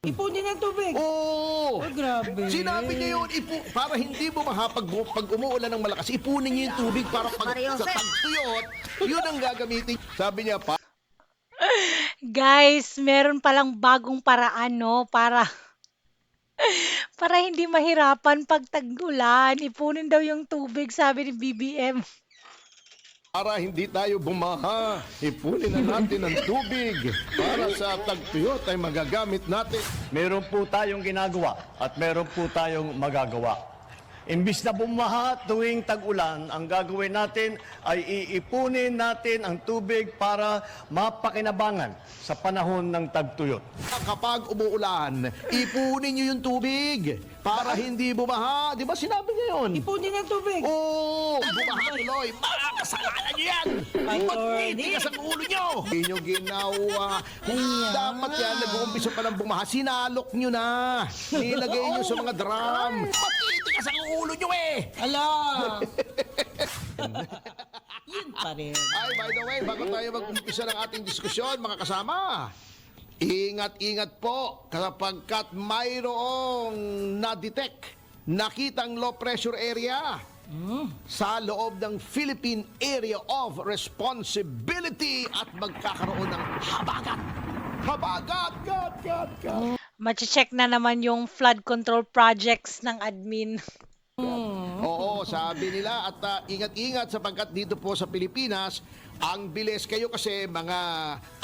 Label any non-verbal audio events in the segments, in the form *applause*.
Ipunin ang tubig. Oo! Oh, grabe. Sinabi niya yun, ipu, para hindi mo mahapag pag umuulan ng malakas, ipunin niyo yung tubig para pag sa tagtuyot, yun ang gagamitin. Sabi niya, pa, Guys, meron palang bagong paraan, no? Para *laughs* para hindi mahirapan pag tag-ulan. Ipunin daw yung tubig, sabi ni BBM. Para hindi tayo bumaha, ipunin na natin ang tubig para sa tagtuyot ay magagamit natin. Meron po tayong ginagawa at meron po tayong magagawa. Imbis na bumaha tuwing tag-ulan, ang gagawin natin ay iipunin natin ang tubig para mapakinabangan sa panahon ng tagtuyot. Kapag umuulan, ipunin niyo yung tubig para hindi bumaha. Di ba sinabi niya yun? Ipunin ang tubig. Oo! bumaha tuloy! Mga kasalanan niyo yan! Magtitigas ang ulo niyo! Hindi niyo ginawa. Dapat yan, nag-uumpisa pa ng bumaha. Sinalok niyo na. Nilagay niyo sa mga drum. Matitigas ang ulo niyo eh! Ala! *laughs* Yun pa rin. Ay, by the way, bago tayo mag-umpisa ng ating diskusyon, mga kasama, ingat-ingat po kapag kat mayroong na-detect, nakitang low pressure area sa loob ng Philippine Area of Responsibility at magkakaroon ng habagat. Habagat! Gat, gat, gat. Mache-check na naman yung flood control projects ng admin. *laughs* Oo, sabi nila at ah, ingat-ingat sapagkat dito po sa Pilipinas, ang bilis kayo kasi mga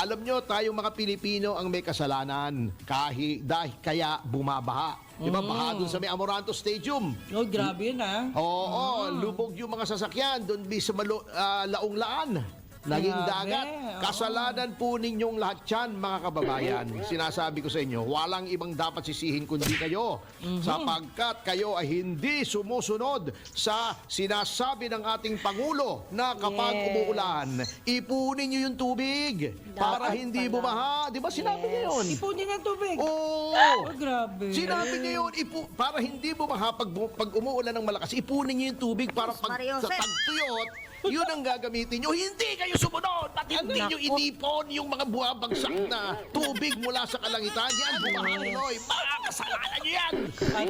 alam nyo tayong mga Pilipino ang may kasalanan kahit dahil kaya bumabaha. Di ba? Baha dun sa may Amoranto Stadium. Oh, grabe yun ah. Oo, lubog yung mga sasakyan doon sa malo, ah, Laong Laan. Naging dagat. Kasalanan po ninyong lahat yan, mga kababayan. Sinasabi ko sa inyo, walang ibang dapat sisihin kundi kayo. Sapagkat kayo ay hindi sumusunod sa sinasabi ng ating Pangulo na kapag Yes. umuulan, ipunin nyo yung tubig para hindi pala. bumaha. Di ba sinabi niya yun? Ipunin ang tubig. Oo! Oh, grabe. Sinabi niya yun, ipu, para hindi bumaha pag, bu- pag umuulan ng malakas, ipunin niyo yung tubig para pag sa tagtuyot, yun ang gagamitin niyo. Hindi kayo sumunod at hindi niyo inipon yung mga buwabagsak na tubig mula sa kalangitan. Yan, bumaha tuloy. Mga kasalanan niyo yan.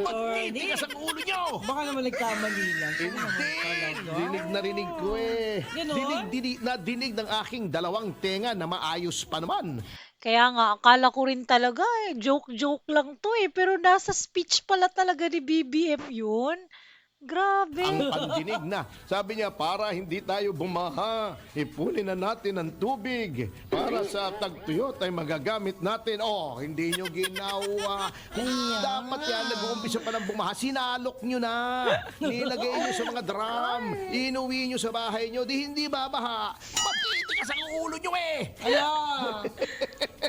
Magtitigas ang ulo niyo. Baka naman nagkamali lang. Hindi. Dinig na rinig ko eh. Ganon? Dinig, dinig, na dinig ng aking dalawang tenga na maayos pa naman. Kaya nga, akala ko rin talaga eh, joke-joke lang to eh. Pero nasa speech pala talaga ni BBM yun. Grabe. ang pandinig na. Sabi niya, para hindi tayo bumaha, ipunin na natin ang tubig para sa tagtuyot ay magagamit natin. Oh, hindi nyo ginawa. Dapat yan, nag-uumpisa pa ng bumaha. Sinalok nyo na. Nilagay nyo sa mga drum. Inuwi nyo sa bahay nyo. Di hindi babaha. Matitigas ang ulo nyo eh. Ala!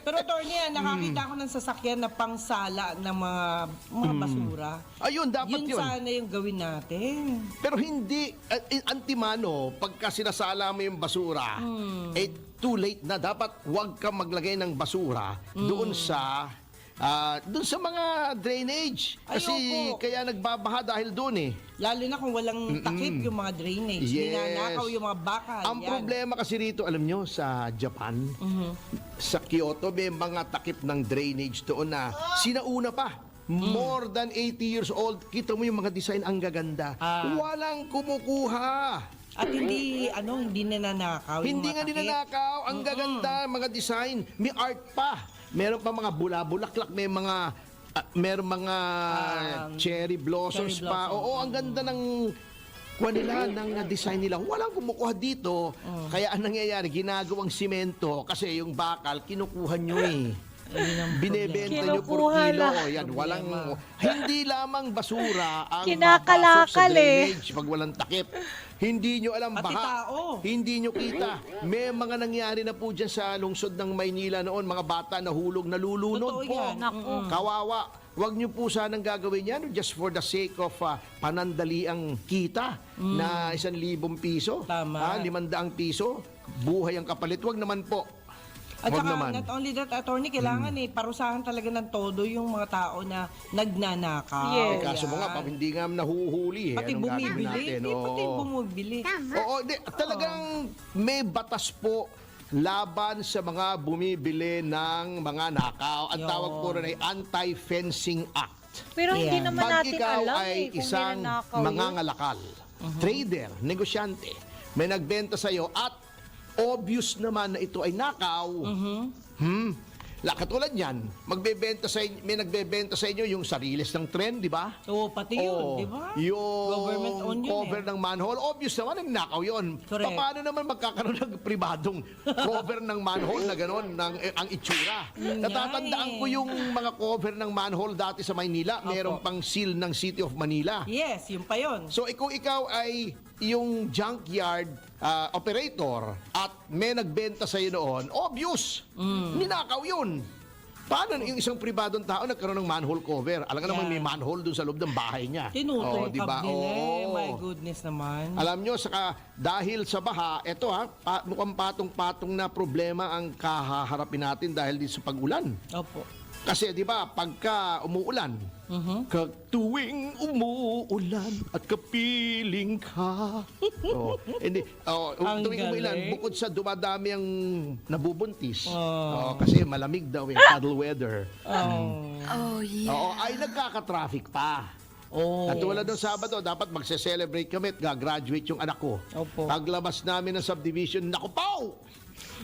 Pero Tony, ah, nakakita ko ng sasakyan na pangsala ng mga mga basura. Ayun, dapat Yun yun. sana yung gawin natin. Pero hindi, uh, antimano, pagka sinasala mo yung basura, eh too late na. Dapat huwag kang maglagay ng basura doon sa ah, doon sa mga drainage. Kasi Ayoko. kaya nagbabaha dahil doon eh. Lalo na kung walang takip yung mga drainage. Yes. Ninanakaw yung mga bakal. Ang yan. problema kasi rito, alam nyo, sa Japan, sa Kyoto, may mga takip ng drainage doon na sinauna pa. More than 80 years old, kita mo yung mga design ang gaganda. Ah. Walang kumukuha. At hindi, ano, hindi nananakaw yung Hindi mga nga takip. ninanakaw. Ang gaganda, mga design. May art pa. Meron pa mga bula-bulaklak. May mga... ah, meron mga cherry blossoms cherry pa. blossom. Oo, ang ganda ng kuha nila ng design nila. Walang kumukuha dito. Kaya ang nangyayari, ginagawang simento kasi yung bakal, kinukuha nyo eh. Binebenta nyo por Kinukuha kilo. Yan, walang, hindi lamang basura ang Kinakalakal mapasok sa eh. drainage pag walang takip. Hindi nyo alam Pati baha. tao. Hindi nyo kita. May mga nangyari na po dyan sa lungsod ng Maynila noon, mga bata nahulog, nalulunod Totoo po. yan. Naku. Kawawa. Huwag nyo po sanang gagawin yan just for the sake of uh, panandaliang kita na isang libong piso. Tama. Ah, limandaang piso. Buhay ang kapalit. Huwag naman po. At saka, naman. not only that, attorney, kailangan eh, parusahan talaga ng todo yung mga tao na nagnanakaw. Yes. Eh, kaso mo nga, pag hindi nga nahuhuli, eh, Pati anong gagawin bumibili. natin? Hindi, pati Oo. bumibili. Oo, di, talagang may batas po laban sa mga bumibili ng mga nakaw. Ang Yun. tawag po rin ay Anti-Fencing Act. Pero hindi naman Pag natin ikaw alam ay eh, kung isang yun. mangangalakal, trader, negosyante, may nagbenta sa iyo at obvious naman na ito ay nakaw, hmm, la, katulad yan, magbebenta sa inyo, may nagbebenta sa inyo yung sariles ng trend, di ba? Oo, pati yun, di ba? Yung Government owned yun cover eh. ng manhole, obvious naman, nagnakaw yun. Correct. Pa- Paano naman magkakaroon ng pribadong cover ng manhole na gano'n ng, eh, ang itsura? Yun Natatandaan eh. ko yung mga cover ng manhole dati sa Maynila, meron pang seal ng City of Manila. Yes, yun pa yun. So kung ikaw ay yung junkyard ah, operator at may nagbenta sa iyo noon, obvious, Mm. ninakaw yun. Paano yung isang pribadong tao nagkaroon ng manhole cover? Alam ka naman Yeah. may manhole doon sa loob ng bahay niya. Tinutong Oh, di ba? Oo. My goodness naman. Alam nyo, saka dahil sa baha, eto ha, pa, mukhang patong-patong na problema ang kahaharapin natin dahil dito sa pag-ulan. Opo. Kasi di ba, pagka umuulan, kag tuwing umuulan at kapiling ka. *laughs* oh, hindi, oh, Ang tuwing umuulan, galing. bukod sa dumadami ang nabubuntis, Oh. oh, kasi malamig daw yung paddle weather, Oh. Oo, ay nagkaka-traffic pa. Oh. At tulad ng Sabado, dapat magse-celebrate kami at gagraduate yung anak ko. Opo. Paglabas namin ng subdivision, naku pao!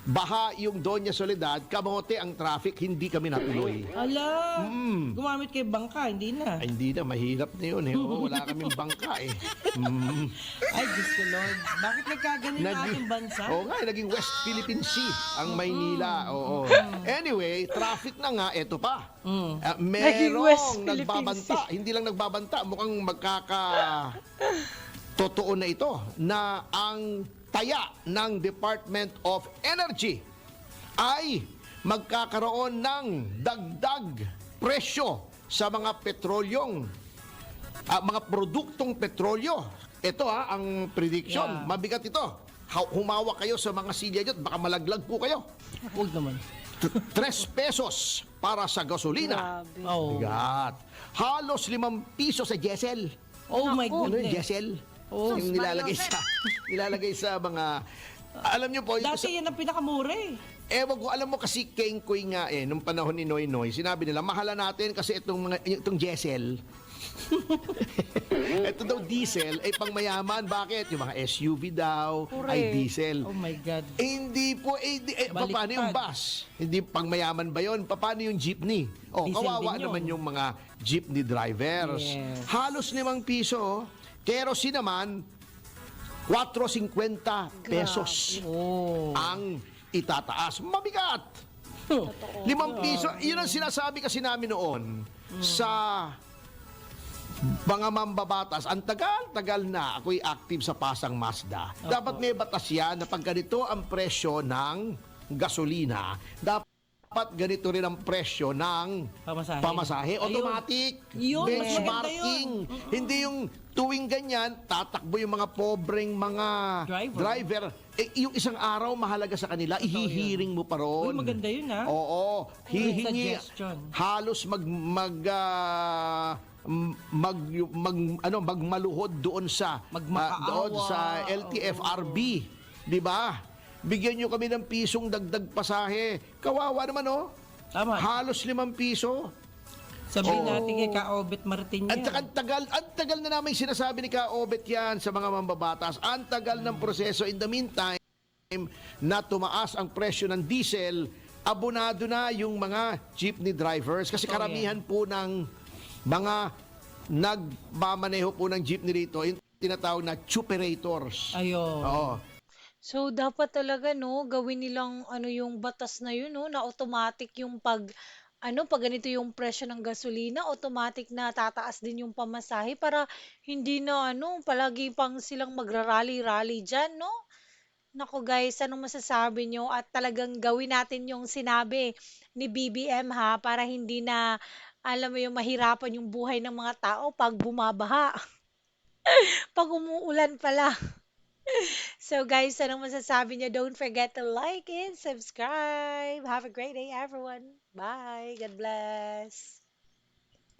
Baha yung Doña Soledad, kamote ang traffic, hindi kami natuloy. Ala, gumamit kay bangka, hindi na. Ay, hindi na, mahirap na yun eh. Oo, wala kaming *laughs* bangka eh. Mm. Ay, Diyos ko Lord. Bakit nagkaganon ang ating bansa? Oo nga, eh, naging West Philippine Sea ang Maynila. Oo. Anyway, traffic na nga, eto pa. Ah, Naging West merong Philippine nagbabanta, hindi lang nagbabanta, mukhang magkaka totoo na ito na ang taya ng Department of Energy ay magkakaroon ng dagdag presyo sa mga petrolyong ah, mga produktong petrolyo. Ito ha, ang prediction. Yeah. Mabigat ito. Humawa kayo sa mga silya nyo at baka malaglag po kayo. Huwag naman. 3 pesos para sa gasolina. Grabe. Oh. Bigat. Halos 5 piso sa diesel. Oh my Ano yung goodness. diesel? Oh, yung nilalagay sa nilalagay sa mga alam niyo po, yung Dati yan ang pinakamura eh. Ewan ko, alam mo kasi King Koy nga eh, nung panahon ni Noy Noy, sinabi nila, mahala natin kasi itong, mga, itong diesel. *laughs* Ito daw diesel, ay pangmayaman. Bakit? Yung mga SUV daw, ay Correct. diesel. Oh my God. Eh, hindi po, eh, di, eh, Baliktad. paano yung bus? Hindi pangmayaman ba yon? Paano yung jeepney? O, Diesel kawawa din yun. naman yung mga jeepney drivers. Yes. Halos limang piso. Kerosene naman, 4.50 pesos Oh. ang itataas. Mabigat! Limang piso. Yun ang sinasabi kasi namin noon sa mga mambabatas. Ang tagal-tagal na ako'y active sa Pasang Mazda. Dapat may batas yan na pag ganito ang presyo ng gasolina, dapat ganito rin ang presyo ng Pamasahe. pamasahe. Automatic. Yun, mas maganda benchmarking. Hindi yung tuwing ganyan, tatakbo yung mga pobreng mga Driver. driver. Eh, yung isang araw mahalaga sa kanila, ihihiring mo pa ron. Uy, maganda yun, ha? Oo. Hihingi. suggestion. Halos mag mag ah, m- mag, mag ano magmaluhod doon sa Magmakaawa. ah, doon sa LTFRB, 'di ba? Bigyan nyo kami ng pisong dagdag pasahe. Kawawa naman oh. Tama. Halos limang piso. Sabihin Oo. natin kay Kaobet Martin At yan. saka ang tagal, ang tagal na namin sinasabi ni Kaobet yan sa mga mambabatas. Ang tagal ng proseso. In the meantime, na tumaas ang presyo ng diesel, abonado na yung mga jeepney drivers. Kasi karamihan po ng mga nagmamaneho po ng jeepney rito, yung tinatawag na chuperators. Ayun. Oo. So, dapat talaga, no, gawin nilang, ano, yung batas na yun, no, na automatic yung pag, ano, pag ganito yung presyo ng gasolina, automatic na tataas din yung pamasahe para hindi na, ano, palagi pang silang magrarally-rally dyan, no? Nako guys, anong masasabi nyo? At talagang gawin natin yung sinabi ni BBM ha, para hindi na, alam mo yung mahirapan yung buhay ng mga tao pag bumabaha. *laughs* pag umuulan pala. *laughs* So guys, anong masasabi niyo? Don't forget to like and subscribe. Have a great day everyone. Bye. God bless.